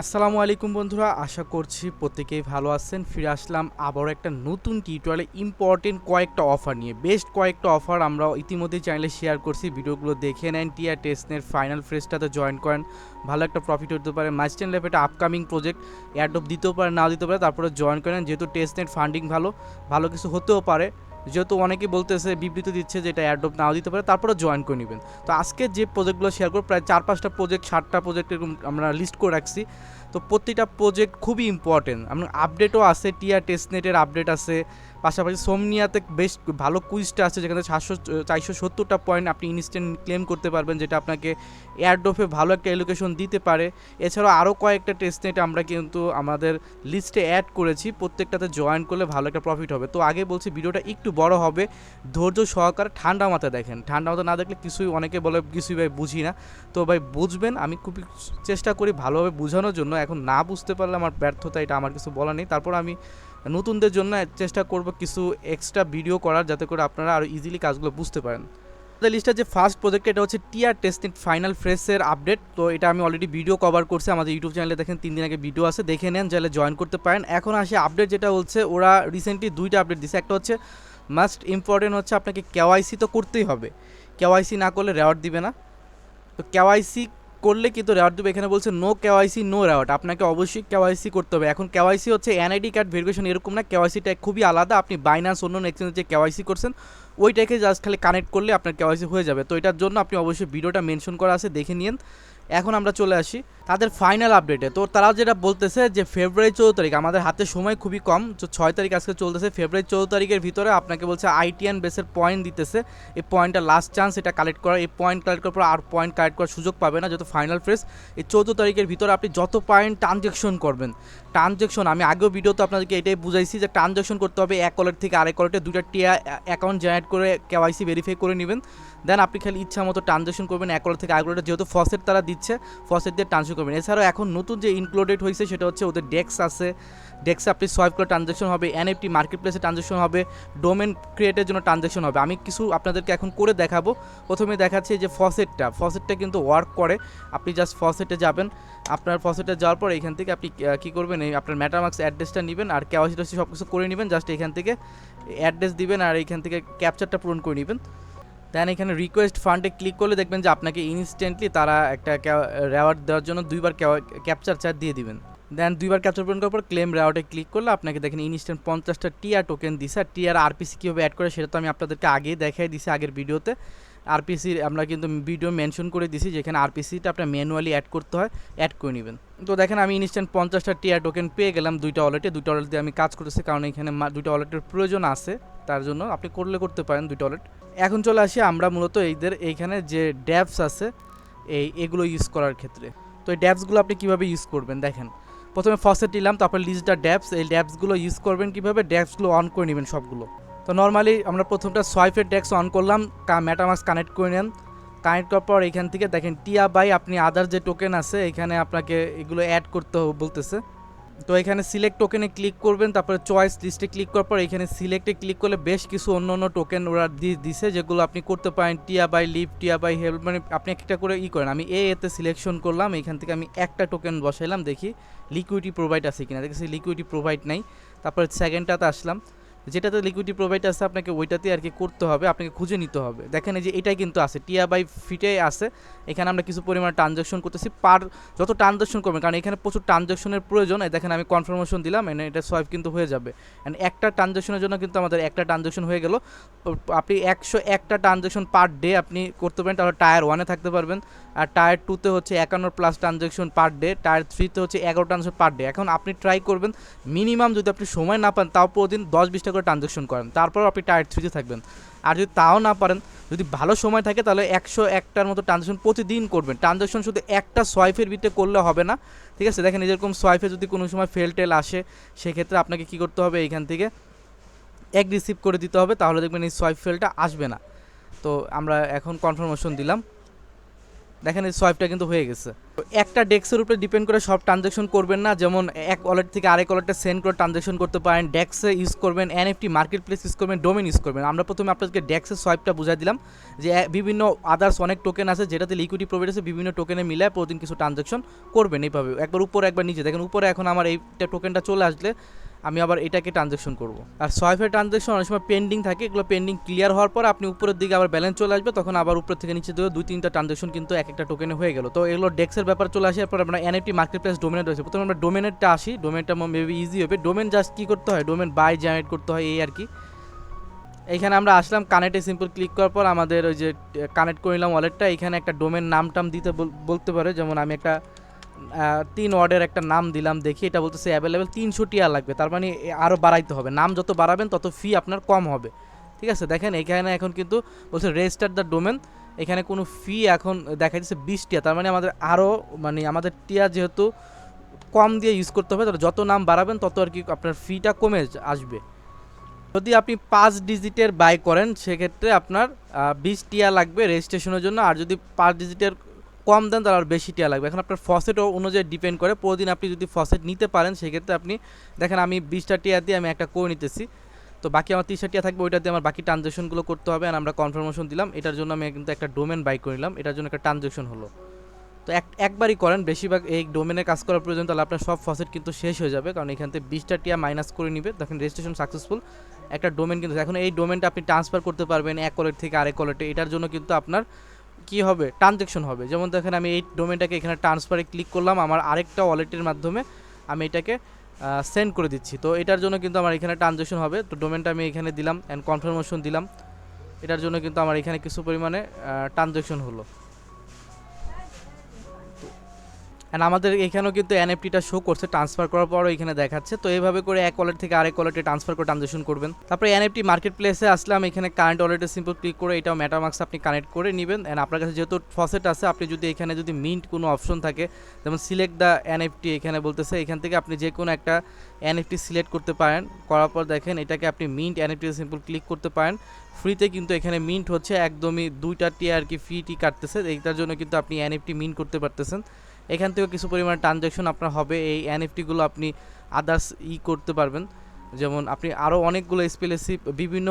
আসসালামু আলাইকুম বন্ধুরা, আশা করছি প্রত্যেকেই ভালো আছেন। ফিরে আসলাম আবারও একটা নতুন টিউটোরিয়ালে ইম্পর্টেন্ট কয়েকটা অফার নিয়ে। বেস্ট কয়েকটা অফার আমরা ইতিমধ্যেই চ্যানেলে শেয়ার করছি। ভিডিওগুলো দেখে নেন টিয়ার টেস্টনের ফাইনাল ফ্রেজটাতে জয়েন করেন। ভালো একটা প্রফিট হতে পারে। মাস্টার ল্যাব একটা আপকামিং প্রজেক্ট অ্যাডপ দিতেও পারে, নাও দিতে পারে, তারপরে জয়েন করেন। যেহেতু টেস্টনেট ফান্ডিং ভালো ভালো কিছু হতেও পারে। যেহেতু অনেকেই বলতেছে, বিবৃতি দিচ্ছে যে এটা অ্যাডপ নাও দিতে পারে তারপরে জয়েন করে নেবেন। তো আজকে যে প্রজেক্টগুলো শেয়ার করব, প্রায় চার পাঁচটা প্রজেক্ট সাতটা প্রজেক্ট এরকম আমরা লিস্ট করে রাখছি। তো প্রতিটা প্রজেক্ট খুবই ইম্পর্টেন্ট আপনার আপডেটও আছে টিআর টেস্টনেটের আপডেট আছে, পাশাপাশি সোমনিয়াতে বেশ ভালো কুইজটা আছে, যেখানে সাতশো চারশো সত্তরটা পয়েন্ট আপনি ইনস্ট্যান্ট ক্লেম করতে পারবেন, যেটা আপনাকে এয়ারডোফে ভালো একটা এলোকেশন দিতে পারে। এছাড়াও আরও কয়েকটা টেস্টনেট আমরা কিন্তু আমাদের লিস্টে অ্যাড করেছি, প্রত্যেকটাতে জয়েন করলে ভালো একটা প্রফিট হবে। তো আগে বলছি, ভিডিওটা একটু বড় হবে, ধৈর্য সহকারে ঠান্ডা মাথায় দেখেন। ঠান্ডা মাথা না দেখলে কিছুই অনেকে বলে কিছুই ভাই বুঝি না। তো ভাই বুঝবেন, আমি খুবই চেষ্টা করি ভালোভাবে বোঝানোর জন্য। এখন না বুঝতে পারলে আমার ব্যর্থতা, এটা আমার কিছু বলা নেই। তারপর আমি নতুনদের জন্য চেষ্টা করব কিছু এক্সট্রা ভিডিও করার যাতে করে আপনারা আরও ইজিলি কাজগুলো বুঝতে পারেন। আমাদের লিস্টের যে ফার্স্ট প্রজেক্ট এটা হচ্ছে টিআর টেস্টিং ফাইনাল ফ্রেশের আপডেট তো এটা আমি অলরেডি ভিডিও কভার করছি, আমাদের ইউটিউব চ্যানেলে দেখেন তিন দিন আগে ভিডিও আছে, দেখে নেন চাইলে জয়েন করতে পারেন। এখন আসে আপডেট যেটা হচ্ছে, ওরা রিসেন্টলি দুইটা আপডেট দিছে। একটা হচ্ছে মাস্ট ইম্পর্টেন্ট হচ্ছে আপনাকে কেওয়াইসি তো করতেই হবে। কেওয়াইসি না করলে রেওয়ার্ড দিবে না। তো কেওয়াইসি করলে কিন্তু রেওয়ার্ড দেবে এখানে বলছে নো কেওয়াইসি নো রেওয়ার্ড আপনাকে অবশ্যই কেওয়াইসি করতে হবে। এখন কেওয়াইসি হচ্ছে এনআইডি কার্ড ভেরিফিকেশন এরকম না। কেওয়াইসিটা খুবই আলাদা। আপনি বাইনান্স অন্য এক্সচেঞ্জে যে কেওয়াইসি করছেন, ওইটাকে জাস্ট খালি কানেক্ট করলে আপনার কেওয়াইসি হয়ে যাবে। তো এটার জন্য আপনি অবশ্যই ভিডিওটা মেনশন করা আছে, দেখে নিন এখন আমরা চলে আসি। তাদের ফাইনাল আপডেটে তো তারা যেটা বলতেছে যে ফেব্রুয়ারি চৌদ্দ তারিখ, আমাদের হাতে সময় খুবই কম। তো ছয় তারিখ আজকে চলতেছে। ফেব্রুয়ারি চৌদ্দ তারিখের ভিতরে আপনাকে বলছে আইটিএন বেসের পয়েন্ট দিতেছে। এই পয়েন্টটা লাস্ট চান্স এটা কালেক্ট করার এই পয়েন্ট কালেক্ট করার পর আর পয়েন্ট কালেক্ট করার সুযোগ পাবে না যত ফাইনাল ফ্রেস এই চৌদ্দ তারিখের ভিতরে আপনি যত পয়েন্ট ট্রানজেকশন করবেন। ট্রানজেকশন আমি আগেও ভিডিওতে আপনাদেরকে এটাই বুঝাইছি যে ট্রানজেকশন করতে হবে এক কলের থেকে আরেক কলেটে দুইটা টিয়া অ্যাকাউন্ট জেনারেট করে কেওয়াইসি ভেরিফাই করে নেবেন। দেন আপনি খালি ইচ্ছা মতো ট্রানজেকশন করবেন এক কলের থেকে আরেক কলেটে যেহেতু ফসেট তারা দিচ্ছে ফসেট দিয়ে ট্রানজেকশন করবেন। এছাড়াও এখন নতুন যে ইনক্লুডেড হয়েছে সেটা হচ্ছে ওদের ডেক্স আছে। ডেক্সে আপনি সোয়াইপ করে ট্রানজ্যাকশন হবে এনএফটি মার্কেট প্লেসে ট্রানজ্যাকশন হবে ডোমেন ক্রিয়েটের জন্য ট্রানজ্যাকশন হবে। আমি কিছু আপনাদেরকে এখন করে দেখাবো। প্রথমে দেখাচ্ছি যে ফসেটটা ফসেটটা কিন্তু ওয়ার্ক করে। আপনি জাস্ট ফসেটে যাবেন। আপনার ফসেটে যাওয়ার পর এখান থেকে আপনি কী করবেন? এই আপনার ম্যাটামার্ক্স অ্যাড্রেসটা নেবেন আর কেওয়াইসি সব কিছু করে নেবেন। জাস্ট এখান থেকে অ্যাড্রেস দিবেন আর এখান থেকে ক্যাপচারটা পূরণ করে নেবেন। দেন এখানে রিকোয়েস্ট ফান্ডে ক্লিক করলে দেখবেন যে আপনাকে ইনস্ট্যান্টলি তারা একটা রেওয়ার্ড দেওয়ার জন্য দুইবার ক্যাপচার চার্জ দিয়ে দিবেন। দেন দুইবার ক্যাপচার পূরণ করার পর ক্লেম রেওয়ার্ডে ক্লিক করলে আপনাকে দেখেন ইনস্ট্যান্ট পঞ্চাশটা টিআর টোকেন দিছে। আর টিআর আরপিসি কীভাবে অ্যাড করে সেটা তো আমি আপনাদেরকে আগে দেখাই দিছি আগের ভিডিওতে আরপিসির আমরা কিন্তু ভিডিও মেনশন করে দিছি যেখানে আরপিসিটা আপনার ম্যানুয়ালি অ্যাড করতে হয় অ্যাড করে নেবেন। তো দেখেন আমি ইনস্ট্যান্ট পঞ্চাশটা টিআর টোকেন পেয়ে গেলাম দুইটা ওয়ালেটে দুইটা ওয়ালেট দিয়ে আমি কাজ করতেছি, কারণ এখানে দুইটা ওয়ালেটের প্রয়োজন আছে, তার জন্য আপনি করলে করতে পারেন দুইটা ওয়ালেট এখন চলে আসি আমরা মূলত এইদের, এইখানে যে ড্যাপস আছে, এই এগুলো ইউজ করার ক্ষেত্রে। তো এই ড্যাপসগুলো আপনি কীভাবে ইউজ করবেন? দেখেন, প্রথমে ফসেট নিলাম তারপর লিস্ট দ্য ড্যাপস এই ড্যাপসগুলো ইউজ করবেন কীভাবে? ড্যাপসগুলো অন করে নেবেন সবগুলো। তো নর্মালি আমরা প্রথমটা সোয়াইফের ডেক্স অন করলাম মেটামাক্স কানেক্ট করে নেন কানেক্ট করার পর এখান থেকে দেখেন, টিয়া বাই আপনি আদার যে টোকেন আছে, এখানে আপনাকে এগুলো অ্যাড করতে হবে বলতেছে। তো এখানে সিলেক্ট টোকেনে ক্লিক করবেন, তারপরে চয়েস লিস্টে ক্লিক করার পর এখানে সিলেক্টে ক্লিক করলে বেশ কিছু অন্য অন্য টোকেন ওরা দিয়ে দিছে, যেগুলো আপনি করতে পারেন, টিয়া বাই লিভ টিয়া বাই হেল্প মানে আপনি একটা করে ই করেন। আমি এ এতে সিলেকশন করলাম, এখান থেকে আমি একটা টোকেন বসাইলাম, দেখি লিকুইডিটি প্রোভাইড আছে কিনা। দেখেছি লিকুইডিটি প্রোভাইড নাই। তারপরে সেকেন্ডটাতে আসলাম। যেটাতে লিকুইডিটি প্রোভাইড আছে, আপনাকে ওইটাতে আর কি করতে হবে, আপনাকে খুঁজে নিতে হবে। দেখেন এই যে এটাই কিন্তু আছে, টিয়া বাই ফিটে আছে। এখানে আমরা কিছু পরিমাণ ট্রানজাকশন করতেছি পার যত ট্রানজাকশন করবেন, কারণ এখানে প্রচুর ট্রানজাকশনের প্রয়োজন। দেখেন আমি কনফার্মেশন দিলাম এনে এটা সোয়াইপ কিন্তু হয়ে যাবে। অ্যান্ড একটা ট্রানজাকশনের জন্য কিন্তু আমাদের একটা ট্রানজাকশন হয়ে গেল। আপনি একশো একটা ট্রানজাকশন পার ডে আপনি করতে পারেন, তাহলে টায়ার ওয়ানে থাকতে পারবেন। আর টায়ার টুতে হচ্ছে একান্ন plus transaction per day tier থ্রিতে হচ্ছে এগারো ট্রানজাকশন পার ডে এখন আপনি ট্রাই করবেন মিনিমাম যদি আপনি সময় না পান, তাও প্রতিদিন দশ বিশটা করে ট্রানজাকশন করেন। তারপর আপনি টায়ার থ্রিতে থাকবেন। আর যদি তাও না পারেন, যদি ভালো সময় থাকে, তাহলে একশো একটার মতো ট্রানজাকশন প্রতিদিন করবেন। ট্রানজাকশন শুধু একটা সোয়াইফের ভিতরে করলে হবে না। ঠিক আছে? দেখেন এরকম সোয়াইফে যদি কোনো সময় ফেল টেল আসে, সেক্ষেত্রে আপনাকে কী করতে হবে? এইখান থেকে এক রিসিভ করে দিতে হবে। তাহলে দেখবেন এই সোয়াইপ ফেলটা আসবে না। তো আমরা এখন কনফার্মেশন দিলাম। দেখেন এই সোয়াইপটা কিন্তু হয়ে গেছে। একটা ডেক্সের উপরে ডিপেন্ড করে সব ট্রানজ্যাকশন করবেন না, যেমন এক ওয়ালেট থেকে আরেক ওয়ালেটে সেন্ড করে ট্রানজ্যাকশন করতে পারেন ডেক্সে ইউজ করবেন এনএফটি মার্কেট প্লেস ইউজ করবেন ডোমেন ইউজ করবেন। আমরা প্রথমে আপনাদেরকে ডেক্সের সোয়াইপটা বুঝাই দিলাম যে বিভিন্ন আদার্স অনেক টোকেন আছে, যেটাতে লিকুইডি প্রোভাইড আছে, বিভিন্ন টোকেনে মিলে প্রতিদিন কিছু ট্রানজ্যাকশন করবেন এইভাবে। একবার উপরে, একবার নিচে। দেখেন উপরে এখন আমার এইটা টোকেনটা চলে আসলে আমি আবার এটাকে ট্রানজ্যাকশন করব। আর সোয়াইপের ট্রানজ্যাকশন অনেক সময় পেন্ডিং থাকে, এগুলো পেন্ডিং ক্লিয়ার হওয়ার পর আপনি উপরের দিকে আবার ব্যালেন্স চলে আসবে, তখন আবার উপর থেকে নিচে দিকে দুই তিনটা ট্রানজ্যাকশন কিন্তু এক একটা টোকেনে হয়ে গেল। তো এগুলো ডেক্সের ব্যাপার চলে আসে এরপর আমরা এনএফটি মার্কেট প্লেস ডোমেনে রয়েছে। প্রথমে আমরা ডোমেনেরটা আসি ডোমেনটা মেবি ইজি হবে। ডোমেন জাস্ট কী করতে হয়? ডোমেন বাই জেনারেট করতে হয়, এই আর কি। এইখানে আমরা আসলাম কানেক্টে সিম্পল ক্লিক করার পর আমাদের ওই যে কানেক্ট করে নিলাম ওয়ালেটটা এখানে একটা ডোমেন নাম টাম দিতে বলতে পারে, যেমন আমি একটা তিন ওয়ার্ডের একটা নাম দিলাম, দেখি এটা বলতেছে অ্যাভেলেবেল তিনশো টিয়া লাগবে। তার মানে আরও বাড়াইতে হবে। নাম যত বাড়াবেন, তত ফি আপনার কম হবে। ঠিক আছে? দেখেন, এখানে এখন কিন্তু বলছে রেজিস্টার দ্য ডোমেন এখানে কোনো ফি এখন দেখা যাচ্ছে বিশ টিয়া। তার মানে আমাদের আরও মানে আমাদের টিয়া যেহেতু কম দিয়ে ইউজ করতে হবে, তাহলে যত নাম বাড়াবেন, তত আর কি আপনার ফিটা কমে আসবে। যদি আপনি পাঁচ ডিজিটের বাই করেন, সেক্ষেত্রে আপনার বিশ টিয়া লাগবে রেজিস্ট্রেশনের জন্য। আর যদি পাঁচ ডিজিটের কম দেন তাহলে আর বেশি টিয়া লাগবে। এখন আপনার ফসেট অনুযায়ী ডিপেন্ড করে। প্রতিদিন আপনি যদি ফসেট নিতে পারেন, সেক্ষেত্রে আপনি, দেখেন আমি বিশটা টিয়া দিয়ে আমি একটা করে নিতেছি। তো বাকি আমার তিরিশটা টিয়া থাকবে, ওইটা দিয়ে আমার বাকি ট্রানজ্যাকশনগুলো করতে হবে। আর আমরা কনফার্মেশন দিলাম, এটার জন্য আমি কিন্তু একটা ডোমেন বাই করে নিলাম। এটার জন্য একটা ট্রানজ্যাকশন হলো। তো এক, একবারই করেন, বেশিরভাগ এই ডোমেনে কাজ করার প্রয়োজন, তাহলে আপনার সব ফসেট কিন্তু শেষ হয়ে যাবে। কারণ এখান থেকে বিশটা টিয়া মাইনাস করে নিবে। দেখেন রেজিস্ট্রেশন সাকসেসফুল একটা ডোমেন কিন্তু, এখন এই ডোমেনটা আপনি ট্রান্সফার করতে পারবেন এক ওয়ালেট থেকে আরেক ওয়ালেটে এটার জন্য কিন্তু আপনার কি হবে? ট্রানজ্যাকশন হবে। যেমন দেখেন আমি এই ডোমেনটাকে এখানে ট্রান্সফারে ক্লিক করলাম, আমার আরেকটা ওয়ালেটের মাধ্যমে আমি এটাকে সেন্ড করে দিচ্ছি। তো এটার জন্য কিন্তু আমার এখানে ট্রানজেকশন হবে। তো ডোমেনটা আমি এখানে দিলাম অ্যান্ড কনফার্মেশন দিলাম। এটার জন্য কিন্তু আমার এখানে কিছু পরিমাণে ট্রানজ্যাকশন হলো। অ্যান্ড আমাদের এখানেও কিন্তু এনএফটিটা শো করছে ট্রান্সফার করার পরও এখানে দেখাচ্ছে। তো এইভাবে করে এক ওয়ালেট থেকে আরেক ওয়ালেটে ট্রান্সফার করে ট্রানজেকশন করবেন। তারপরে এনএফটি মার্কেট প্লেসে আসলাম এখানে কারেন্ট ওয়ালেটে সিম্পল ক্লিক করে এটাও ম্যাটারমার্কস আপনি কানেক্ট করে নেবেন। অ্যান্ড আপনার কাছে যেহেতু ফসেট আছে, আপনি যদি এখানে যদি মিন্ট কোনো অপশন থাকে, যেমন সিলেক্ট দ্য এনএফটি এখানে বলতেছে, এখান থেকে আপনি যে কোনো একটা এনএফটি সিলেক্ট করতে পারেন। করার পর দেখেন এটাকে আপনি মিন্ট এনএফটি সিম্পল ক্লিক করতে পারেন। ফ্রিতে কিন্তু এখানে মিন্ট হচ্ছে, একদমই দুইটা টি আর কি ফিটি কাটতেছে। এইটার জন্য কিন্তু আপনি এনএফটি মিন্ট করতে পারতেছেন। এখান থেকেও কিছু পরিমাণ ট্রানজ্যাকশন আপনার হবে। এই এনএফটিগুলো আপনি আদার্স ই করতে পারবেন। যেমন আপনি আরও অনেকগুলো স্পেলেসিভ বিভিন্ন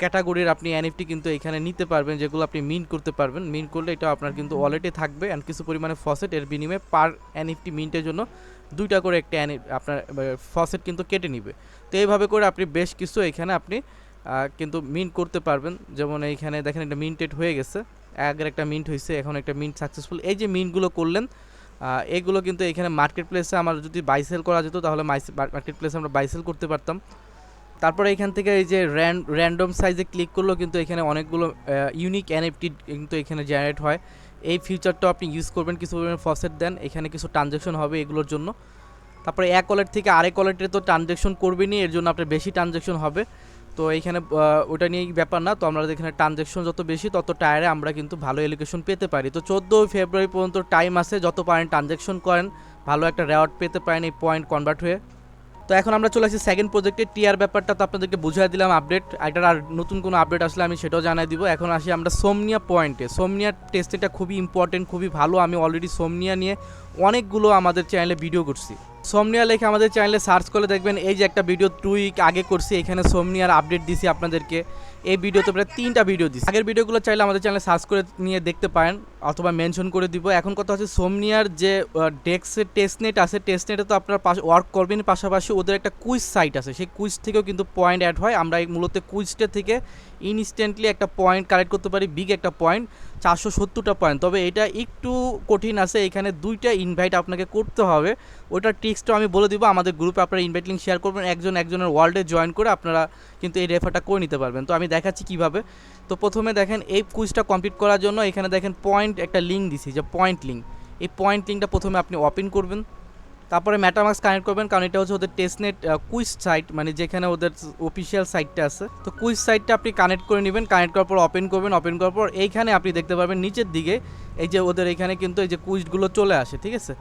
ক্যাটাগরির আপনি এনএফটি কিন্তু এখানে নিতে পারবেন, যেগুলো আপনি মিন্ট করতে পারবেন। মিন্ট করলে এটা আপনার কিন্তু ওয়ালেটে থাকবে অ্যান্ড কিছু পরিমাণে ফসেট এর বিনিময়ে পার এনএফটি মিন্টের জন্য দুইটা করে একটা আপনার ফসেট কিন্তু কেটে নিবে। তো এইভাবে করে আপনি বেশ কিছু এখানে আপনি কিন্তু মিন্ট করতে পারবেন। যেমন এইখানে দেখেন একটা মিন্টেড হয়ে গেছে। আগের একটা মিন্ট হয়েছে এখন একটা মিন্ট সাকসেসফুল এই যে মিন্টগুলো করলেন এগুলো কিন্তু এখানে মার্কেট প্লেসে আমার যদি বাইসেল করা যেত, তাহলে মার্কেট প্লেসে আমরা বাইসেল করতে পারতাম। তারপরে এখান থেকে এই যে র্যান্ডম সাইজে ক্লিক করলেও কিন্তু এখানে অনেকগুলো ইউনিক এনএফটি কিন্তু এখানে জেনারেট হয়। এই ফিচারটাও আপনি ইউজ করবেন, কিছু পরিমাণে ফসেট দেন, এখানে কিছু ট্রানজ্যাকশন হবে এগুলোর জন্য। তারপরে এক ওয়ালেট থেকে আরেক ওয়ালেটে তো ট্রানজ্যাকশন করবেনই, এর জন্য আপনার বেশি ট্রানজ্যাকশন হবে। তো এইখানে ওটা নিয়ে ব্যাপার না। তো আমরা এখানে ট্রানজ্যাকশন যত বেশি, তত টায়ারে আমরা কিন্তু ভালো এলিকেশন পেতে পারি। তো চোদ্দোই ফেব্রুয়ারি পর্যন্ত টাইম আছে, যত পারেন ট্রানজ্যাকশন করেন। ভালো একটা রেওয়ার্ড পেতে পারেন এই পয়েন্ট কনভার্ট হয়ে। তো এখন আমরা চলে আসি সেকেন্ড প্রজেক্টের টিআর ব্যাপারটা তো আপনাদেরকে বুঝিয়ে দিলাম আপডেট এটার আর নতুন কোনো আপডেট আসলে আমি সেটাও জানাই দিব। এখন আসি আমরা সোমনিয়া পয়েন্টে সোমনিয়া টেস্টটা খুবই ইম্পর্টেন্ট খুবই ভালো। আমি অলরেডি সোমনিয়া নিয়ে অনেকগুলো আমাদের চ্যানেলে ভিডিও করছি। সোমনিয়া লেখে আমাদের চ্যানেলে সার্চ করে দেখবেন এই যে একটা ভিডিও টু উইক আগে করছি, এখানে সোমনিয়ার আপডেট দিছি আপনাদেরকে। এই ভিডিওতে প্রায় তিনটা ভিডিও দিছি। আগের ভিডিওগুলো চাইলে আমাদের চ্যানেলে সার্চ করে নিয়ে দেখতে পারেন। অথবা মেনশন করে দিব। এখন কথা হচ্ছে সোমনিয়ার যে ডেস্কের টেস্টনেট আছে টেস্টনেটে তো আপনার পাশে ওয়ার্ক করবেন। পাশাপাশি ওদের একটা কুইজ সাইট আছে। সেই কুইজ থেকেও কিন্তু পয়েন্ট অ্যাড হয়। আমরা মূলত কুইজটা থেকে ইনস্ট্যান্টলি একটা পয়েন্ট কালেক্ট করতে পারি। বিগ একটা পয়েন্ট চারশো সত্তরটা পয়েন্ট তবে এটা একটু কঠিন আছে। এখানে দুইটা ইনভাইট আপনাকে করতে হবে। ওটার ট্রিক্সটা আমি বলে দিব। আমাদের গ্রুপে আপনারা ইনভাইট লিঙ্ক শেয়ার করবেন। একজন একজনের ওয়ার্ল্ডে জয়েন করে আপনারা কিন্তু এই রেফারটা করে নিতে পারবেন। তো আমি দেখাচ্ছি কীভাবে। তো প্রথমে দেখেন এই কুইজটা কমপ্লিট করার জন্য এখানে দেখেন পয়েন্ট একটা লিঙ্ক দিছি, যে পয়েন্ট লিঙ্ক এই পয়েন্ট লিঙ্কটা প্রথমে আপনি ওপেন করবেন, তারপরে ম্যাটামাক্স কানেক্ট করবেন, কারণ এটা হচ্ছে ওদের টেস্টনেট কুইজ সাইট মানে যেখানে ওদের অফিসিয়াল সাইটটা আছে। তো কুইজ সাইটটা আপনি কানেক্ট করে নেবেন কানেক্ট করার পর ওপেন করবেন ওপেন করার পর এইখানে আপনি দেখতে পারবেন নিচের দিকে, এই যে ওদের এখানে কিন্তু এই যে কুইজগুলো চলে আসে, ঠিক আছে?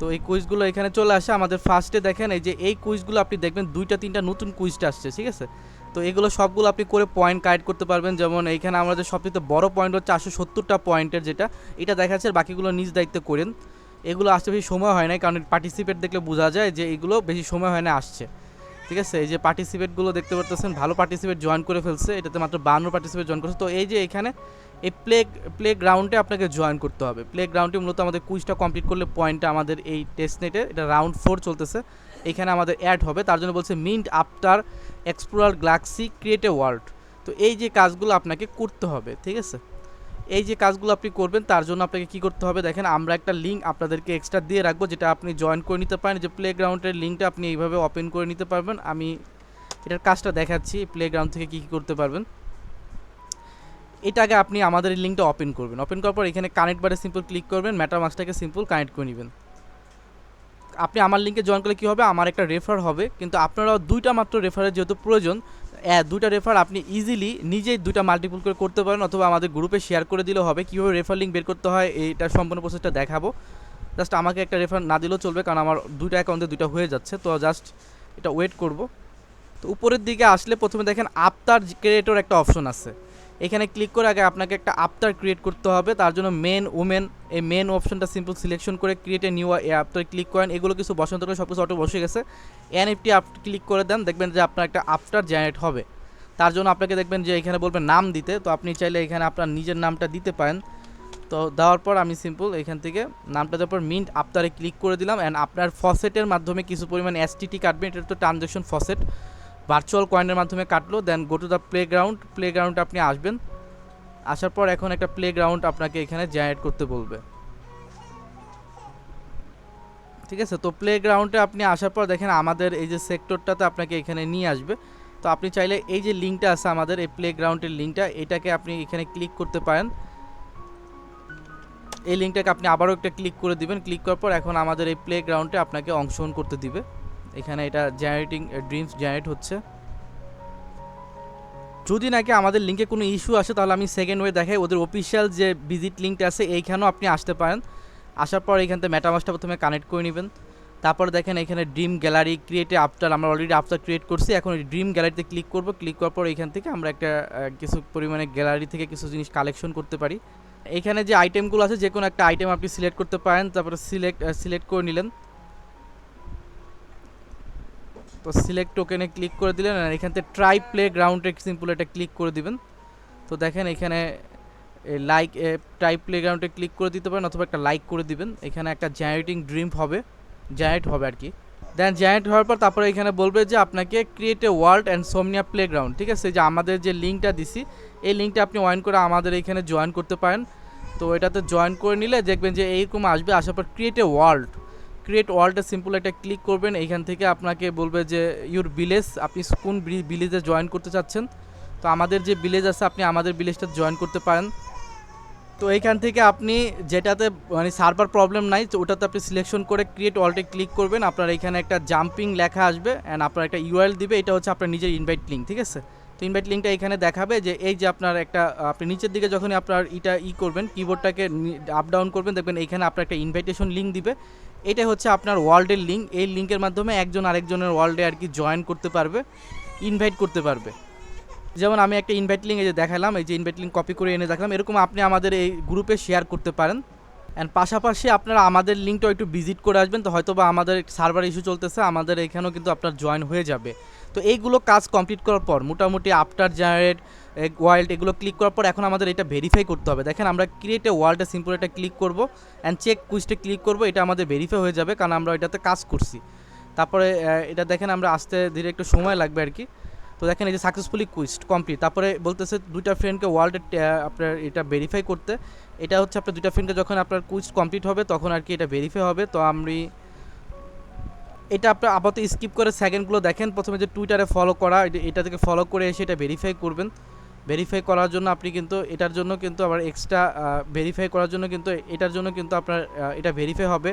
তো এই কুইজগুলো এখানে চলে আসে। আমাদের ফার্স্টে দেখেন এই যে এই কুইজগুলো আপনি দেখবেন, দুইটা, তিনটা নতুন কুইজটা আসছে, ঠিক আছে? তো এগুলো সবগুলো আপনি করে পয়েন্ট কালেক্ট করতে পারবেন। যেমন এইখানে আমাদের সবচেয়ে বড় পয়েন্ট হচ্ছে চারশো সত্তরটা পয়েন্টের যেটা। এটা দেখাচ্ছে আর বাকিগুলো নিজ দায়িত্ব করেন। এগুলো আসতে বেশি সময় হয় না কারণ পার্টিসিপেট দেখলে বোঝা যায় যে এগুলো বেশি সময় হয় না আসছে। ঠিক আছে? এই যে পার্টিসিপেটগুলো দেখতে পারতেছেন, ভালো পার্টিসিপেট জয়েন করে ফেলছে। এটাতে মাত্র বান্ন পার্টিসিপেট জয়েন করছে। তো এই যে এখানে এই প্লে প্লে গ্রাউন্ডে আপনাকে জয়েন করতে হবে। প্লে গ্রাউন্ডে মূলত আমাদের কুইজটা কমপ্লিট করলে পয়েন্টটা আমাদের এই টেস্ট নেটে এটা রাউন্ড ফোর চলতেছে। এখানে আমাদের অ্যাড হবে। তার জন্য বলছে mint avatar explorer galaxy create a world তো এই যে কাজগুলো আপনাকে করতে হবে, ঠিক আছে? এই যে কাজগুলো আপনি করবেন, তার জন্য আপনাকে কি করতে হবে? দেখেন, আমরা একটা লিঙ্ক আপনাদেরকে এক্সট্রা দিয়ে রাখব, যেটা আপনি জয়েন করে নিতে পারেন। যে প্লে গ্রাউন্ডের লিঙ্কটা আপনি এইভাবে ওপেন করে নিতে পারবেন। আমি এটার কাজটা দেখাচ্ছি প্লে গ্রাউন্ড থেকে কী কী করতে পারবেন। এটা আগে আপনি আমাদের লিঙ্কটা ওপেন করবেন। ওপেন করার পর এখানে কানেক্ট বারে সিম্পল ক্লিক করবেন ম্যাটামাক্সটাকে সিম্পল কানেক্ট করে নেবেন। আপনি আমার লিঙ্কে জয়েন করলে কী হবে? আমার একটা রেফার হবে। কিন্তু আপনারাও দুইটা মাত্র রেফারের যেহেতু প্রয়োজন দুইটা রেফার আপনি ইজিলি নিজেই দুইটা মাল্টিপুল করে করতে পারেন অথবা আমাদের গ্রুপে শেয়ার করে দিলেও হবে। কীভাবে রেফার লিঙ্ক বের করতে হয়, এইটা সম্পূর্ণ প্রসেসটা দেখাবো। জাস্ট আমাকে একটা রেফার না দিলেও চলবে, কারণ আমার দুইটা অ্যাকাউন্টে দুইটা হয়ে যাচ্ছে। তো জাস্ট এটা ওয়েট করব। তো উপরের দিকে আসলে প্রথমে দেখেন আফতার ক্রিয়েটর একটা অপশন আছে। এখানে ক্লিক করে আগে আপনাকে একটা আফতার ক্রিয়েট করতে হবে। তার জন্য মেন উমেন এই মেন অপশনটা সিম্পল সিলেকশন করে create a new avatar click করেন, এগুলো কিছু বসন্ত করে সব কিছু অটো বসে গেছে। এনএফটি আপ ক্লিক করে দেন, দেখবেন যে আপনার একটা আফটার জেনারেট হবে। তার জন্য আপনাকে দেখবেন যে এখানে বলবেন নাম দিতে। তো আপনি চাইলে এখানে আপনার নিজের নামটা দিতে পারেন। তো দেওয়ার পর আমি সিম্পল এখান থেকে নামটা দেওয়ার পর মিন্ট আফতারে ক্লিক করে দিলাম। অ্যান্ড আপনার ফসেটের মাধ্যমে কিছু পরিমাণ এসটিটি কাটবেন। এটা তো ট্রানজ্যাকশন ফসেট ভার্চুয়াল কয়েনের মাধ্যমে কাটলো then go to the playground play গ্রাউন্ডে আপনি আসবেন। আসার পর এখন একটা প্লে গ্রাউন্ড আপনাকে এখানে জেনারেট করতে বলবে। ঠিক আছে? তো প্লে গ্রাউন্ডে আপনি আসার পর দেখেন আমাদের এই যে সেক্টরটাতে আপনাকে এখানে নিয়ে আসবে। তো আপনি চাইলে এই যে লিঙ্কটা আছে আমাদের, এই প্লে গ্রাউন্ডের লিঙ্কটা এটাকে আপনি এখানে ক্লিক করতে পারেন। এই লিঙ্কটাকে আপনি আবারও একটা ক্লিক করে দিবেন। ক্লিক করার পর এখন আমাদের এই প্লে গ্রাউন্ডে আপনাকে অংশগ্রহণ করতে দিবে। এখানে এটা জেনারেটিং ড্রিমস জেনারেট হচ্ছে। যদি নাকি আমাদের লিঙ্কে কোনো ইস্যু আসে, তাহলে আমি সেকেন্ড ওয়ে দেখাই। ওদের অফিসিয়াল যে ভিজিট লিঙ্কটা আছে, এইখানেও আপনি আসতে পারেন। আসার পর এখান থেকে মেটামাসটা প্রথমে কানেক্ট করে নেবেন। তারপর দেখেন এখানে ড্রিম গ্যালারি ক্রিয়েটে আফটার আমরা অলরেডি আফটার ক্রিয়েট করছি। এখন ড্রিম গ্যালারিতে ক্লিক করব। ক্লিক করার পর এখান থেকে আমরা একটা কিছু পরিমাণে গ্যালারি থেকে কিছু জিনিস কালেকশন করতে পারি। এখানে যে আইটেমগুলো আছে যে কোনো একটা আইটেম আপনি সিলেক্ট করতে পারেন। তারপরে সিলেক্ট সিলেক্ট করে নিলেন। তো সিলেক্ট টোকেনে ক্লিক করে দিলেন আর এখান থেকে ট্রাই প্লে গ্রাউন্ডে সিম্পল এটা ক্লিক করে দিবেন। তো দেখেন এখানে লাইক ট্রাই প্লে গ্রাউন্ডে ক্লিক করে দিতে পারেন অথবা একটা লাইক করে দিবেন। এখানে একটা জেনারেটিং ড্রিম হবে জেনারেট হবে আর কি। দেন জেনারেট হওয়ার পর তারপরে এখানে বলবে যে আপনাকে create a world and Somnia playground ঠিক আছে? যে আমাদের যে লিঙ্কটা দিছি, এই লিঙ্কটা আপনি ওয়াইন করে আমাদের এখানে জয়েন করতে পারেন। তো এটাতে জয়েন করে নিলে দেখবেন যে এইরকম আসবে, আসার পর ক্রিয়েট এ ওয়ার্ল্ড ক্রিয়েট ওয়ার্ল্ডে সিম্পল একটা ক্লিক করবেন, এইখান থেকে আপনাকে বলবে যে ইউর ভিলেজ আপনি কোন ভিলেজে জয়েন করতে চাচ্ছেন? তো আমাদের যে ভিলেজ আছে, আপনি আমাদের ভিলেজটা জয়েন করতে পারেন। তো এইখান থেকে আপনি যেটাতে মানে সার্ভার প্রবলেম নাই, তো ওটাতে আপনি সিলেকশন করে ক্রিয়েট ওয়ালটে ক্লিক করবেন। আপনার এখানে একটা জাম্পিং লেখা আসবে অ্যান্ড আপনার একটা ইউআইএল দিবে, এটা হচ্ছে আপনার নিজের ইনভাইট লিঙ্ক ঠিক আছে? তো ইনভাইট লিঙ্কটা এখানে দেখাবে যে, এই যে আপনার একটা, আপনি নিচের দিকে যখনই আপনার ইটা ই করবেন কিবোর্ডটাকে আপ ডাউন করবেন, দেখবেন এখানে আপনার একটা ইনভাইটেশন লিঙ্ক দিবে। এটা হচ্ছে আপনার ওয়ার্ল্ডের লিঙ্ক এই লিঙ্কের মাধ্যমে একজন আরেকজনের ওয়ার্ল্ডে আর কি জয়েন করতে পারবে ইনভাইট করতে পারবে। যেমন আমি একটা ইনভাইট লিঙ্ক এই যে দেখালাম, এই যে ইনভাইট লিঙ্ক কপি করে এনে দেখালাম, এরকম আপনি আমাদের এই গ্রুপে শেয়ার করতে পারেন। অ্যান্ড পাশাপাশি আপনারা আমাদের লিঙ্কটাও একটু ভিজিট করে আসবেন, তো হয়তো বা আমাদের সার্ভার ইস্যু চলতেছে, আমাদের এখানেও কিন্তু আপনার জয়েন হয়ে যাবে। তো এইগুলো কাজ কমপ্লিট করার পর, মোটামুটি আফটার জেনারেট ওয়ার্ল্ড এগুলো ক্লিক করার পর এখন আমাদের এটা ভেরিফাই করতে হবে। দেখেন আমরা ক্রিয়েট এ ওয়ার্ল্ডে সিম্পল এটা ক্লিক করব অ্যান্ড চেক কুইজটে ক্লিক করব, এটা আমাদের ভেরিফাই হয়ে যাবে কারণ আমরা এটাতে কাজ করছি। তারপরে এটা দেখেন আমরা আসতে ধীরে একটু সময় লাগবে আর কি। তো দেখেন এই যে সাকসেসফুলি কুইস্ট কমপ্লিট তারপরে বলতেছে দুইটা ফ্রেন্ডকে ওয়ার্ল্ডে আপনার এটা ভেরিফাই করতে। এটা হচ্ছে আপনার দুইটা ফ্রেন্ডকে যখন আপনার কুইস্ট কমপ্লিট হবে, তখন আর কি এটা ভেরিফাই হবে। তো আমি এটা আপনার আপাতত স্কিপ করে সেকেন্ডগুলো দেখেন। প্রথমে যে টুইটারে ফলো করা, এটা থেকে ফলো করে এসে এটা ভেরিফাই করবেন। ভেরিফাই করার জন্য আপনি কিন্তু, এটার জন্য কিন্তু আবার এক্সট্রা ভেরিফাই করার জন্য কিন্তু, এটার জন্য কিন্তু আপনার এটা ভেরিফাই হবে।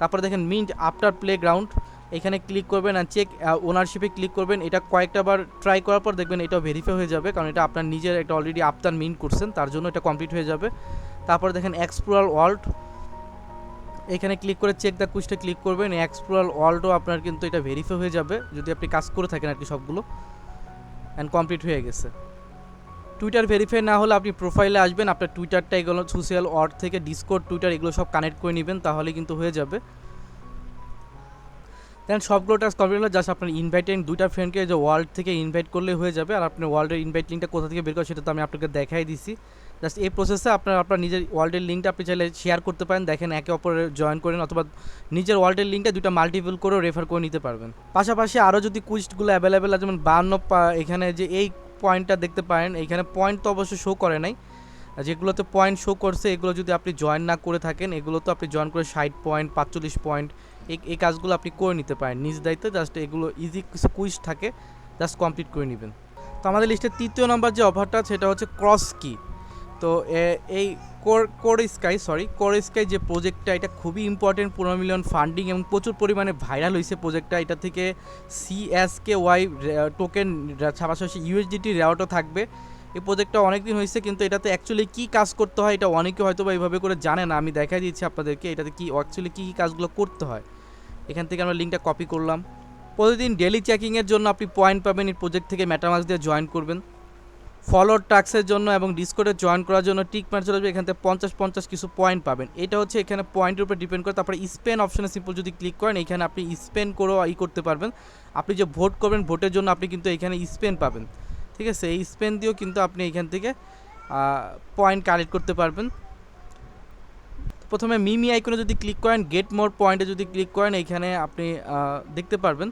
তারপরে দেখেন মিন্ট আফটার প্লে গ্রাউন্ড এখানে ক্লিক করবেন আর চেক ওনারশিপে ক্লিক করবেন। এটা কয়েকটা বার ট্রাই করার পর দেখবেন এটা ভেরিফাই হয়ে যাবে, কারণ এটা আপনার নিজের একটা অলরেডি আফতার মিন করছেন, তার জন্য এটা কমপ্লিট হয়ে যাবে। তারপরে দেখেন এক্সপ্লোরাল ওয়ার্ল্ড এখানে ক্লিক করে চেক দ্য কুইজটা ক্লিক করবেন এক্সপ্লোরাল ওয়ার্ল্ডও আপনার কিন্তু এটা ভেরিফাই হয়ে যাবে, যদি আপনি কাজ করে থাকেন আর কি সবগুলো অ্যান্ড কমপ্লিট হয়ে গেছে। টুইটার ভেরিফাই না হলে আপনি প্রোফাইলে আসবেন, আপনার টুইটারটা এগুলো সোশ্যাল ওয়ার্ড থেকে ডিসকোড টুইটার এগুলো সব কানেক্ট করে নেবেন, তাহলে কিন্তু হয়ে যাবে। দেন সবগুলো টাস্ক কমপ্লিট হলে জাস্ট আপনার ইনভাইটিং দুইটা ফ্রেন্ডকে যে ওয়ার্ল্ড থেকে ইনভাইট করলে হয়ে যাবে, আর আপনার ওয়ার্ল্ডের ইনভাইট লিঙ্কটা কোথা থেকে বের করে সেটা তো আমি আপনাকে দেখাই দিছি। জাস্ট এই প্রসেসে আপনার আপনার নিজের ওয়ার্ল্ডের লিঙ্কটা আপনি চাইলে শেয়ার করতে পারেন। দেখেন একে অপরে জয়েন করেন অথবা নিজের ওয়ার্ল্ডের লিঙ্কটা দুটো মাল্টিপল করেও রেফার করে নিতে পারবেন। পাশাপাশি আরও যদি কুইস্টগুলো অ্যাভেলেবেল আছে, যেমন বান্ন এখানে যে এই পয়েন্টটা দেখতে পারেন, এখানে পয়েন্ট তো অবশ্যই শো করে নাই। যেগুলোতে পয়েন্ট শো করছে, এগুলো যদি আপনি জয়েন না করে থাকেন, এগুলো তো আপনি জয়েন করে ষাট পয়েন্ট পাঁচচল্লিশ পয়েন্ট এই এই কাজগুলো আপনি করে নিতে পারেন। নিজ দায়িত্বে জাস্ট এগুলো ইজি কিছু কুইজ থাকে জাস্ট কমপ্লিট করে নেবেন। তো আমাদের লিস্টের তৃতীয় নম্বর যে অফারটা সেটা হচ্ছে ক্রস কি তো এই core core sky sorry core sky যে প্রজেক্টটা এটা খুবই ইম্পর্টেন্ট পনেরো মিলিয়ন ফান্ডিং এবং প্রচুর পরিমাণে ভাইরাল হয়েছে প্রজেক্টটা এটা থেকে সিএসকে ওয়াই টোকেন পাশাপাশি ইউএসডিটি রেওয়াটও থাকবে। এই প্রজেক্টটা অনেক দিন হয়েছে, কিন্তু এটাতে অ্যাকচুয়ালি কী কাজ করতে হয়, এটা অনেকে হয়তো বা এইভাবে করে জানে না। আমি দেখাই দিচ্ছি আপনাদেরকে, এটাতে কি অ্যাকচুয়ালি কী কী কাজগুলো করতে হয়। এখান থেকে আমরা লিঙ্কটা কপি করলাম। প্রতিদিন ডেলি চেকিংয়ের জন্য আপনি পয়েন্ট পাবেন, এই প্রজেক্ট থেকে ম্যাটামাক্স দিয়ে জয়েন করবেন। ফলোর টাক্সের জন্য এবং ডিসকোডে জয়েন করার জন্য টিক মার চলে যাবে এখান থেকে পঞ্চাশ পঞ্চাশ কিছু পয়েন্ট পাবেন। এটা হচ্ছে এখানে পয়েন্টের উপর ডিপেন্ড করে। তারপরে স্পেন অপশনে সিম্পল যদি ক্লিক করেন, এখানে আপনি স্পেন করেও ই করতে পারবেন। আপনি যে ভোট করবেন ভোটের জন্য আপনি কিন্তু এখানে স্পেন পাবেন। ঠিক আছে? এই স্পেন দিয়েও কিন্তু আপনি এখান থেকে পয়েন্ট কালেক্ট করতে পারবেন। প্রথমে মিমি আইকনে যদি ক্লিক করেন গেট মোর পয়েন্টে যদি ক্লিক করেন, এখানে আপনি দেখতে পারবেন।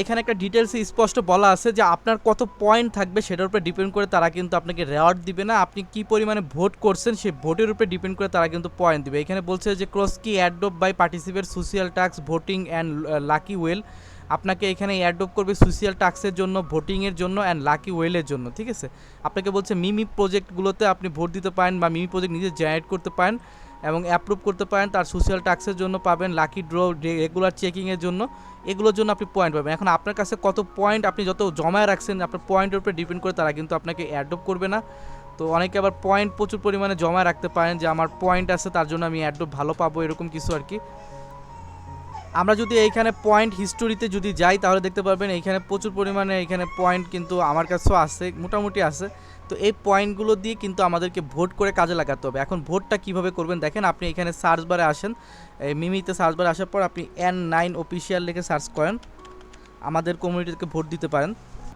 এখানে একটা ডিটেলসে স্পষ্ট বলা আছে যে আপনার কত পয়েন্ট থাকবে, সেটার উপরে ডিপেন্ড করে তারা কিন্তু আপনাকে রেওয়ার্ড দিবে না। আপনি কি পরিমাণে ভোট করছেন, সেই ভোটের উপরে ডিপেন্ড করে তারা কিন্তু পয়েন্ট দিবে। এখানে বলছে যে ক্রসকি adopt by participate social task voting and lucky wheel আপনাকে এখানে অ্যাডোপ করবে সোশিয়াল টাস্কের জন্য ভোটিংয়ের জন্য অ্যান্ড লাকি ওয়েলের জন্য, ঠিক আছে? আপনাকে বলছে মিমি প্রজেক্টগুলোতে আপনি ভোট দিতে পারেন বা মিমি প্রজেক্ট নিজে জেনারেট করতে পারেন। এবং অ্যাপ্রুভ করতে পারেন, তার সোশ্যাল টাস্কের জন্য পাবেন লাকি ড্র রেগুলার চেকিংয়ের জন্য। এগুলোর জন্য আপনি পয়েন্ট পাবেন। এখন আপনার কাছে কত পয়েন্ট আপনি যত জমায় রাখছেন, আপনার পয়েন্টের উপরে ডিপেন্ড করে তারা কিন্তু আপনাকে অ্যাডপ্ট করবে না। তো অনেকে আবার পয়েন্ট প্রচুর পরিমাণে জমায় রাখতে পারেন যে, আমার পয়েন্ট আছে, তার জন্য আমি অ্যাডপ্ট ভালো পাবো, এরকম কিছু আর কি। আমরা যদি এইখানে পয়েন্ট হিস্টোরিতে যদি যাই, তাহলে দেখতে পারবেন এইখানে প্রচুর পরিমাণে এখানে পয়েন্ট কিন্তু আমার কাছেও আছে, মোটামুটি আছে। তো এই পয়েন্টগুলো দিয়ে কিন্তু আমাদেরকে ভোট করে কাজে লাগাতে হবে। এখন ভোটটা কীভাবে করবেন দেখেন, আপনি এখানে সার্চ বারে আসেন। এই মিমিতে সার্চ বারে আসার পর আপনি এন নাইন অফিসিয়াল লিখে সার্চ করেন। আমাদের কমিউনিটিকে ভোট দিতে পারেন।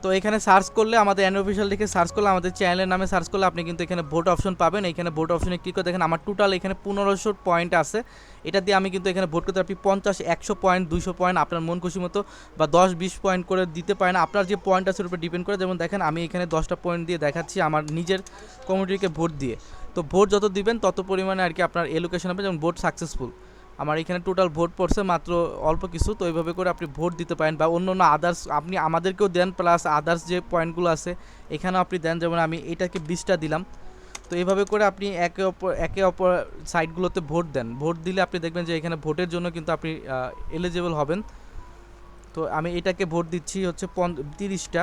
তো এখানে সার্চ করলে আমাদের অ্যান অফিসিয়াল লিখে সার্চ করলে আমাদের চ্যানেলের নামে সার্চ করলে আপনি কিন্তু এখানে ভোট অপশন পাবেন। এখানে ভোট অপশনে ক্লিক করে দেখেন, আমার টোটাল এখানে পনেরোশো পয়েন্ট আছে। এটা দিয়ে আমি কিন্তু এখানে ভোট করতে আপনি পঞ্চাশ, একশো পয়েন্ট দুশো পয়েন্ট আপনার মন খুশি মতো বা দশ, বিশ পয়েন্ট করে দিতে পারেন। আপনার যে পয়েন্ট আছে উপর ডিপেন্ড করে। যেমন দেখেন, আমি এখানে দশটা পয়েন্ট দিয়ে দেখাচ্ছি আমার নিজের কমিউনিটিকে ভোট দিয়ে। তো ভোট যত দিবেন, তত পরিমাণে আর কি আপনার এলোকেশন হবে যেমন ভোট সাকসেসফুল আমার এখানে টোটাল ভোট পড়ছে মাত্র অল্প কিছু, তো এইভাবে করে আপনি ভোট দিতে পারেন বা অন্য অন্য আদার্স আপনি আমাদেরকেও দেন প্লাস আদার্স যে পয়েন্টগুলো আছে, এখানেও আপনি দেন। যেমন আমি এটাকে বিশটা দিলাম। তো এইভাবে করে আপনি একে অপর একে অপর সাইটগুলোতে ভোট দেন। ভোট দিলে আপনি দেখবেন যে এখানে ভোটের জন্য কিন্তু আপনি এলিজিবল হবেন। তো আমি এটাকে ভোট দিচ্ছি হচ্ছে পন, তিরিশটা।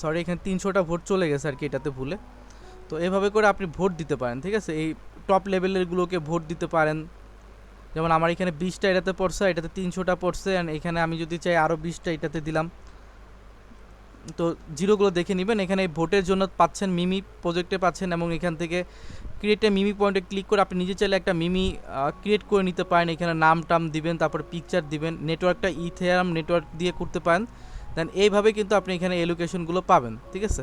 সরি এখানে তিনশোটা ভোট চলে গেছে আর কি এটাতে ভুলে। তো এভাবে করে আপনি ভোট দিতে পারেন, ঠিক আছে? এই টপ লেভেলেরগুলোকে ভোট দিতে পারেন। যেমন আমার এখানে বিশটা এটাতে পড়ছে এটাতে তিনশোটা পড়ছে অ্যান্ড এখানে আমি যদি চাই আরও বিশটা এটাতে দিলাম। তো জিরোগুলো দেখে নেবেন, এখানে ভোটের জন্য পাচ্ছেন মিমি প্রজেক্টে পাচ্ছেন, এবং এখান থেকে ক্রিয়েটে মিমি পয়েন্টে ক্লিক করে আপনি নিজে চাইলে একটা মিমি ক্রিয়েট করে নিতে পারেন। এখানে নাম টাম দিবেন, তারপর পিকচার দিবেন নেটওয়ার্কটা ইথেরাম নেটওয়ার্ক দিয়ে করতে পারেন। দেন এইভাবে কিন্তু আপনি এখানে এলোকেশনগুলো পাবেন, ঠিক আছে?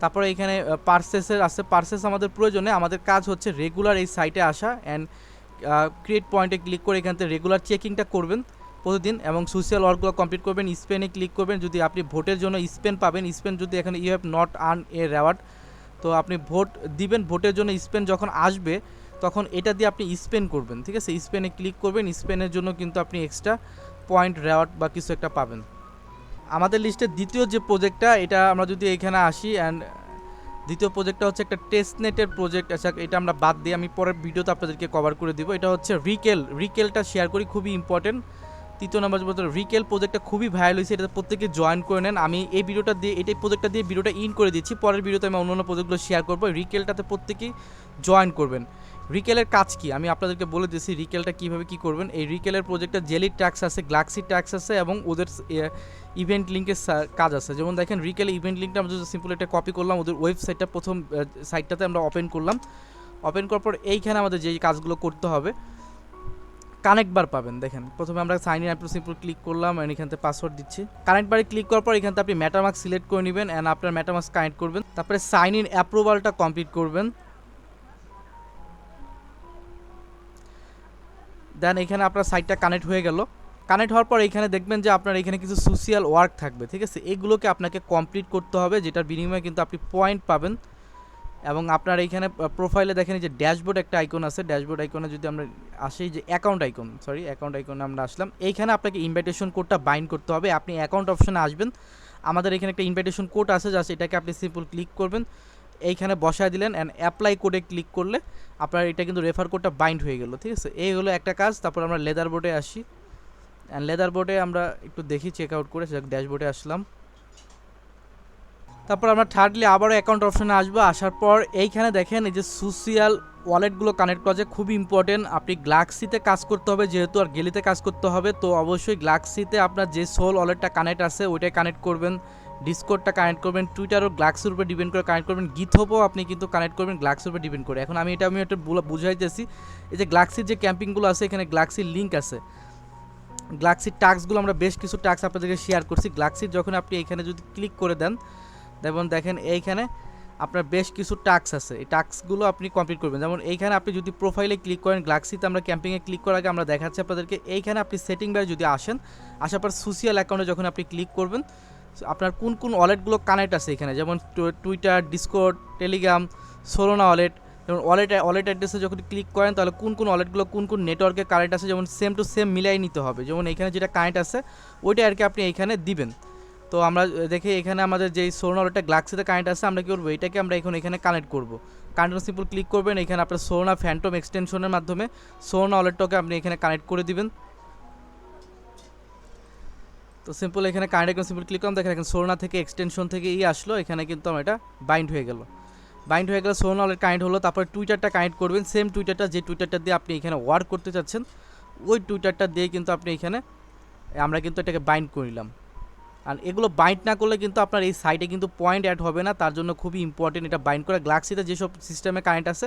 তারপরে এখানে পার্সেসের আছে। পার্সেস আমাদের প্রয়োজনে, আমাদের কাজ হচ্ছে রেগুলার এই সাইটে আসা অ্যান্ড ক্রিয়েট পয়েন্টে ক্লিক করে এখান থেকে রেগুলার চেকিংটা করবেন প্রতিদিন এবং সোশ্যাল ওয়ার্কগুলো কমপ্লিট করবেন স্পেনে ক্লিক করবেন। যদি আপনি ভোটের জন্য স্পেন পাবেন স্পেন যদি এখানে you have not earn a reward তো আপনি ভোট দিবেন, ভোটের জন্য স্পেন যখন আসবে, তখন এটা দিয়ে আপনি স্পেন করবেন, ঠিক আছে? স্পেনে ক্লিক করবেন স্পেনের জন্য কিন্তু আপনি এক্সট্রা পয়েন্ট রেওয়ার্ড বা কিছু একটা পাবেন। আমাদের লিস্টের দ্বিতীয় যে প্রজেক্টটা এটা আমরা যদি এখানে আসি অ্যান্ড দ্বিতীয় প্রজেক্টটা হচ্ছে একটা টেস্টনেটের প্রজেক্ট আচ্ছা এটা আমরা বাদ দিয়ে আমি পরের ভিডিওতে আপনাদেরকে কভার করে দিব। এটা হচ্ছে রিকেল রিকেলটা শেয়ার করি, খুবই ইম্পর্টেন্ট তৃতীয় নম্বর বলতে রিকেল প্রজেক্টটা খুবই ভাইরাল হয়েছে, এটা প্রত্যেকে জয়েন করে নেন। আমি এই ভিডিওটা দিয়ে এটাই প্রজেক্টটা দিয়ে ভিডিওটা ইন করে দিচ্ছি। পরের ভিডিওতে আমি অন্য অন্য প্রজেক্টগুলো শেয়ার করব। রিকেলটাতে প্রত্যেকেই জয়েন করবেন। রিকেলের কাজ কি? আমি আপনাদেরকে বলে দিচ্ছি রিকেলটা কীভাবে কি করবেন। এই রিকেলের প্রজেক্টটা জেলির ট্যাক্স আছে গ্লাক্সি ট্যাক্স আছে এবং ওদের ইভেন্ট লিঙ্কের কাজ আছে। যেমন দেখেন, রিকেল ইভেন্ট লিঙ্কটা আমরা যদি সিম্পল একটা কপি করলাম, ওদের ওয়েবসাইটটা প্রথম সাইটটাতে আমরা ওপেন করলাম। ওপেন করার পর এইখানে আমাদের যেই কাজগুলো করতে হবে কানেক্ট বার পাবেন। দেখেন, প্রথমে আমরা sign in approve simple click করলাম অ্যান্ড এখান থেকে পাসওয়ার্ড দিচ্ছি। কানেক্ট বারে ক্লিক করার পর এখান থেকে আপনি ম্যাটামার্ক সিলেক্ট করে নেবেন অ্যান্ড আপনার ম্যাটামার্ক কানেক্ট করবেন। তারপরে সাইন ইন অ্যাপ্রুভালটা কমপ্লিট করবেন। দেন এখানে আপনার সাইটটা কানেক্ট হয়ে গেল। কানেক্ট হওয়ার পর এখানে দেখবেন যে আপনার এখানে কিছু সোশিয়াল ওয়ার্ক থাকবে, ঠিক আছে? এগুলোকে আপনাকে কমপ্লিট করতে হবে, যেটার বিনিময়ে কিন্তু আপনি পয়েন্ট পাবেন। এবং আপনার এইখানে প্রোফাইলে দেখেন যে ড্যাশবোর্ড একটা আইকন আছে। ড্যাশবোর্ড আইকনে যদি আমরা আসি যে অ্যাকাউন্ট আইকন সরি অ্যাকাউন্ট আইকনে আমরা আসলাম। এইখানে আপনাকে ইনভাইটেশন কোডটা বাইন্ড করতে হবে। আপনি অ্যাকাউন্ট অপশনে আসবেন। আমাদের এখানে একটা ইনভাইটেশন কোড আছে জাস্ট এটাকে আপনি সিম্পল ক্লিক করবেন। এইখানে বসায় দিলেন অ্যান্ড অ্যাপ্লাই কোডে ক্লিক করলে আপনার এটা কিন্তু রেফার কোডটা বাইন্ড হয়ে গেল, ঠিক আছে? এই হলো একটা কাজ, তারপর আমরা লেদার বোর্ডে আসি। অ্যান্ড লেদার বোর্ডে আমরা একটু দেখি চেক আউট করে ড্যাশবোর্ডে আসলাম। তারপর আমরা থার্ডলি আবারও অ্যাকাউন্ট অপশানে আসব, আসার পর এইখানে দেখেন এই যে সোশিয়াল ওয়ালেটগুলো কানেক্ট করা যায় খুবই ইম্পর্টেন্ট আপনি গ্লাক্সিতে কাজ করতে হবে, যেহেতু আর গেলিতে কাজ করতে হবে, তো অবশ্যই গ্লাক্সিতে আপনার যে সোল ওয়ালেটটা কানেক্ট আছে, ওইটাই কানেক্ট করবেন। ডিসকোডটা কানেক্ট করবেন টুইটারও গ্লাক্সের উপর ডিপেন্ড করে কানেক্ট করবেন গিথপও আপনি কিন্তু কানেক্ট করবেন গ্লাক্সের উপর ডিপেন্ড করে। এখন আমি এটা আমি একটা বুঝাইতেছি, এই যে গ্লাক্সির যে ক্যাম্পিংগুলো আছে, এখানে গ্লাক্সির লিঙ্ক আছে। গ্লাক্সির টাস্কগুলো আমরা বেশ কিছু টাস্ক আপনাদেরকে শেয়ার করছি। গ্লাক্সির যখন আপনি এখানে যদি ক্লিক করে দেন, যেমন দেখেন এইখানে আপনার বেশ কিছু টাস্ক আছে। এই টাস্কগুলো আপনি কমপ্লিট করবেন। যেমন এইখানে আপনি যদি প্রোফাইলে ক্লিক করেন গ্লাক্সিতে আমরা ক্যাম্পিংয়ে ক্লিক করার আগে আমরা দেখাচ্ছি আপনাদেরকে, এইখানে আপনি সেটিং বারে যদি আসেন, আসার পর সোশিয়াল অ্যাকাউন্টে যখন আপনি ক্লিক করবেন আপনার কোন কোন ওয়ালেটগুলো কানেক্ট আছে এখানে? যেমন Twitter Discord Telegram Solana wallet যেমন ওয়ালেট ওয়ালেট অ্যাড্রেসে যখন ক্লিক করেন, তাহলে কোন কোন ওয়ালেটগুলো কোন কোন নেটওয়ার্কে কানেক্ট আছে? যেমন সেম টু সেম মিলাই নিতে হবে। যেমন এখানে যেটা কানেক্ট আছে, ওইটা আর কি আপনি এইখানে দিবেন। তো আমরা দেখি এখানে আমাদের যেই সোনা ওটা গ্লাক্সিতে কানেক্ট আছে, আমরা কী করব? এটাকে আমরা এখন এখানে কানেক্ট করব। কানেক্ট সিম্পল ক্লিক করবেন, এখানে আপনার সোনা ফ্যান্টম এক্সটেনশনের মাধ্যমে সোনা ওয়ালেটটাকে আপনি এখানে কানেক্ট করে দিবেন। তো সিম্পল এখানে কানেক্ট সিম্পল ক্লিক করলাম, দেখেন এখানে সোনা থেকে এক্সটেনশন থেকে ই আসলো, এখানে কিন্তু আমার এটা বাইন্ড হয়ে গেল। বাইন্ড হয়ে গেল সোনা ওয়ালেট কানেক্ট হলো, তারপর টুইটারটা কানেক্ট করবেন সেম টুইটারটা যে টুইটারটা দিয়ে আপনি এখানে ওয়ার্ক করতে চাচ্ছেন, ওই টুইটারটা দিয়ে কিন্তু আপনি এখানে, আমরা কিন্তু এটাকে বাইন্ড করিলাম আর এগুলো বাইন্ড না করলে কিন্তু আপনার এই সাইটে কিন্তু পয়েন্ট অ্যাড হবে না, তার জন্য খুবই ইম্পর্টেন্ট এটা বাইন্ড করা। গ্লাক্সিতে যেসব সিস্টেমে কানেক্ট আছে,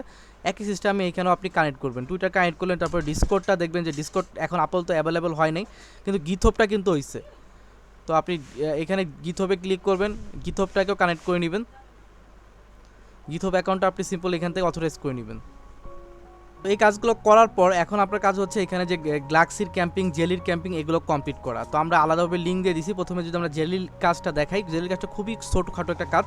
একই সিস্টেমে এখানেও আপনি কানেক্ট করবেন। টুইটার কানেক্ট করলেন, তারপর ডিসকোডটা দেখবেন যে ডিসকোড এখন আপাতত অ্যাভেলেবেল হয় নাই, কিন্তু গিথপটা কিন্তু হয়েছে তো আপনি এখানে গিথপে ক্লিক করবেন গিথপটাকেও কানেক্ট করে নেবেন। গিথপ অ্যাকাউন্টটা আপনি সিম্পল এখান থেকে অথরাইজ করে নেবেন। এই কাজগুলো করার পর এখন আপনার কাজ হচ্ছে এখানে যে গ্লাক্সির ক্যাম্পিং জেলির ক্যাম্পিং এগুলো কমপ্লিট করা। তো আমরা আলাদাভাবে লিঙ্ক দিয়ে দিছি। প্রথমে যদি আমরা জেলির কাজটা দেখাই জেলির কাজটা খুবই ছোটোখাটো একটা কাজ।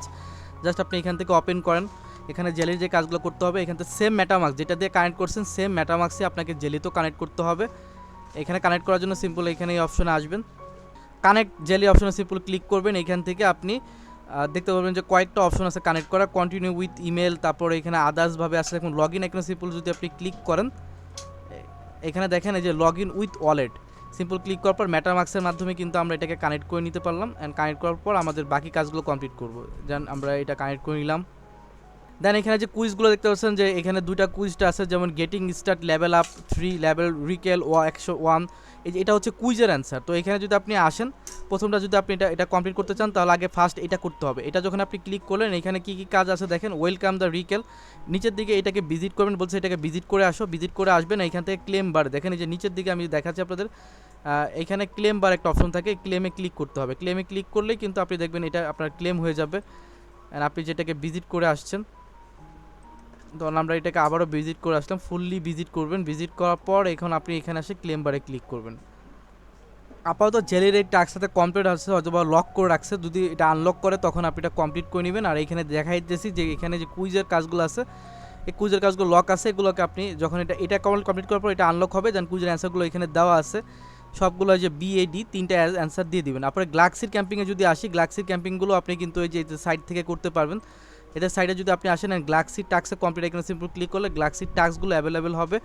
জাস্ট আপনি এখান থেকে ওপেন করেন। এখানে জেলির যে কাজগুলো করতে হবে, এখান থেকে সেম ম্যাটামার্ক্স যেটা দিয়ে কানেক্ট করছেন সেম ম্যাটামার্ক্সে আপনাকে জেলিতেও কানেক্ট করতে হবে। এখানে কানেক্ট করার জন্য সিম্পল এখানে এই অপশনে আসবেন। কানেক্ট জেলি অপশনে সিম্পল ক্লিক করবেন এখান থেকে আপনি দেখতে পারবেন যে কয়েকটা অপশন আছে কানেক্ট করা কন্টিনিউ উইথ ইমেল তারপর এখানে আদার্সভাবে আসলে এখন লগ ইন এখানে সিম্পল যদি আপনি ক্লিক করেন, এখানে দেখেন এই যে log in with wallet simple click করার পর ম্যাটার ম্যাটারমার্ক্সের মাধ্যমে কিন্তু আমরা এটাকে কানেক্ট করে নিতে পারলাম অ্যান্ড কানেক্ট করার পর আমাদের বাকি কাজগুলো কমপ্লিট করব। যেন আমরা এটা কানেক্ট করে নিলাম। দেন এখানে যে কুইজগুলো দেখতে পাচ্ছেন যে এখানে দুইটা কুইজটা আছে, যেমন getting start level up three level রিকেল ও একশো ওয়ান এই যে এটা হচ্ছে কুইজের অ্যান্সার তো এখানে যদি আপনি আসেন, প্রথমটা যদি আপনি এটা এটা কমপ্লিট করতে চান, তাহলে আগে ফার্স্ট এটা করতে হবে। এটা যখন আপনি ক্লিক করলেন, এখানে কী কী কাজ আছে দেখেন ওয়েলকাম দ্য রিকেল নিচের দিকে এটাকে ভিজিট করবেন, বলছে এটাকে ভিজিট করে আসো ভিজিট করে আসবেন এখান থেকে ক্লেম বার দেখেন এই যে নিচের দিকে আমি দেখাচ্ছি আপনাদের এখানে ক্লেম বার একটা অপশন থাকে ক্লেমে ক্লিক করতে হবে। ক্লেমে ক্লিক করলেই কিন্তু আপনি দেখবেন এটা আপনার ক্লেম হয়ে যাবে। অ্যান্ড আপনি যেটাকে ভিজিট করে আসছেন তখন আমরা এটাকে আবারও ভিজিট করে আসলাম ফুললি ভিজিট করবেন। ভিজিট করার পর এখন আপনি এখানে এসে ক্লেম বারে ক্লিক করবেন। আপাতত জেলের এই একসাথে কমপ্লিট আছে, অথবা লক করে রাখছে। যদি এটা আনলক করে, তখন আপনি এটা কমপ্লিট করে নেবেন। আর এখানে দেখাই দিতেছি যে এখানে যে কুইজের কাজগুলো আছে, এই কুইজের কাজগুলো লক আছে। এগুলোকে আপনি যখন এটা এটা কমপ্লিট করার পর এটা আনলক হবে দেন কুইজের অ্যান্সারগুলো এখানে দেওয়া আছে। সবগুলো যে বিএডি তিনটা অ্যান্সার দিয়ে দিবেন। আপনার গ্লাক্সির ক্যাম্পিংয়ে যদি আসি গ্লাক্সির ক্যাম্পিংগুলো আপনি কিন্তু ওই যে সাইড থেকে করতে পারবেন। এদের সাইডে যদি আপনি আসেন গ্লাক্সি টাক্সে কমপ্লিট এখানে সিম্পল ক্লিক করলে গ্লাক্সি টাক্সগুলো অ্যাভেলেবেল হবে।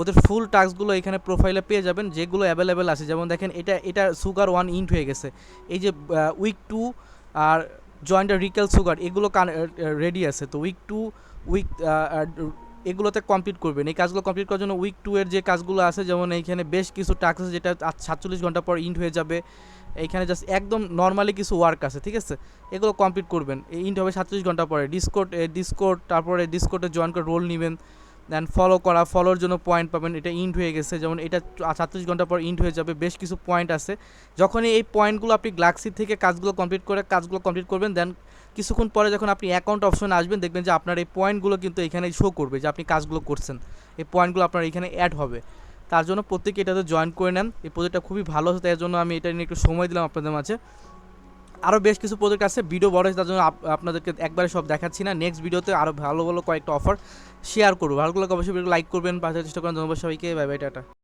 ওদের ফুল টাক্সগুলো এখানে প্রোফাইলে পেয়ে যাবেন, যেগুলো অ্যাভেলেবেল আছে। যেমন দেখেন, এটা এটা সুগার ওয়ান ইন্ট হয়ে গেছে। এই যে উইক টু আর জয়েন্টার রিকেল সুগার এগুলো রেডি আছে। তো উইক টু উইক এগুলোতে কমপ্লিট করবেন। এই কাজগুলো কমপ্লিট করার জন্য উইক টু এর যে কাজগুলো আছে, যেমন এইখানে বেশ কিছু টাস্ক আছে, যেটা সাতচল্লিশ ঘণ্টা পর ইন্ট হয়ে যাবে। এইখানে জাস্ট একদম নর্মালি কিছু ওয়ার্ক আছে, ঠিক আছে? এগুলো কমপ্লিট করবেন। এই ইন্ট হবে সাতচল্লিশ ঘণ্টা পরে। ডিসকোড ডিসকোড তারপরে ডিসকোডে জয়েন করে রোল নেবেন। দেন ফলো করা ফলোর জন্য পয়েন্ট পাবেন। এটা ইন্ট হয়ে গেছে। যেমন এটা সাতচল্লিশ ঘণ্টা পর ইন্ট হয়ে যাবে। বেশ কিছু পয়েন্ট আছে। যখনই এই পয়েন্টগুলো আপনি গ্লাক্সি থেকে কাজগুলো কমপ্লিট করে, কাজগুলো কমপ্লিট করবেন দেন কিছুক্ষণ পরে যখন আপনি অ্যাকাউন্ট অপশনে আসবেন, দেখবেন যে আপনার এই পয়েন্টগুলো কিন্তু এখানে শো করবে যে আপনি কাজগুলো করছেন। এই পয়েন্টগুলো আপনার এখানে অ্যাড হবে। তার জন্য প্রত্যেকে এটাতে জয়েন করে নেন। এই প্রজেক্টটা খুবই ভালো আছে তার জন্য আমি এটা নিয়ে একটু সময় দিলাম আপনাদের মাঝে। আরও বেশ কিছু প্রজেক্ট আছে ভিডিও বড় হয়েছে, তার জন্য আপনাদেরকে একবারে সব দেখাচ্ছি না। নেক্সট ভিডিওতে আরও ভালো ভালো কয়েকটা অফার শেয়ার করব। ভালো লাগলে অবশ্যই লাইক করবেন, পাশে চেষ্টা করেন ধন্যবাদ সবাইকে। Bye bye tata.